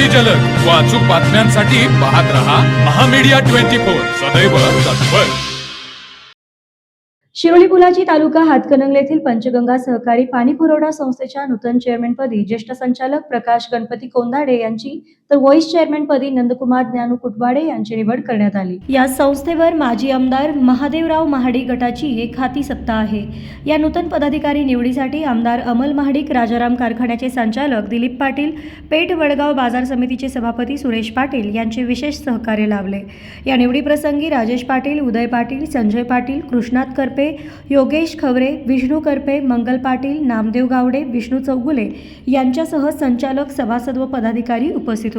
अति जलद. व अचूक बातम्यांसाठी पाहत रहा महामीडिया ट्वेंटी फोर. सदैव तत्पर. शिरोली पुलाची तालुका हातकणंगले येथील पंचगंगा सहकारी पाणी पुरवठा संस्थेच्या नूतन चेअरमनपदी ज्येष्ठ संचालक प्रकाश गणपती कोंदाडे यांची तर व्हाईस चेअरमनपदी नंदकुमार ज्ञानू कुटवाडे यांची निवड करण्यात आली. या संस्थेवर माजी आमदार महादेवराव महाडिक गटाची एक हाती सत्ता आहे. या नूतन पदाधिकारी निवडीसाठी आमदार अमल महाडिक राजाराम कारखान्याचे संचालक दिलीप पाटील पेठ वडगाव बाजार समितीचे सभापती सुरेश पाटील यांचे विशेष सहकार्य लाभले. या निवडीप्रसंगी राजेश पाटील उदय पाटील संजय पाटील कृष्णात करपे योगेश खवरे विष्णू करपे मंगल पाटील नामदेव गावडे विष्णू चौगुले यांच्यासह संचालक सभासद व पदाधिकारी उपस्थित होते.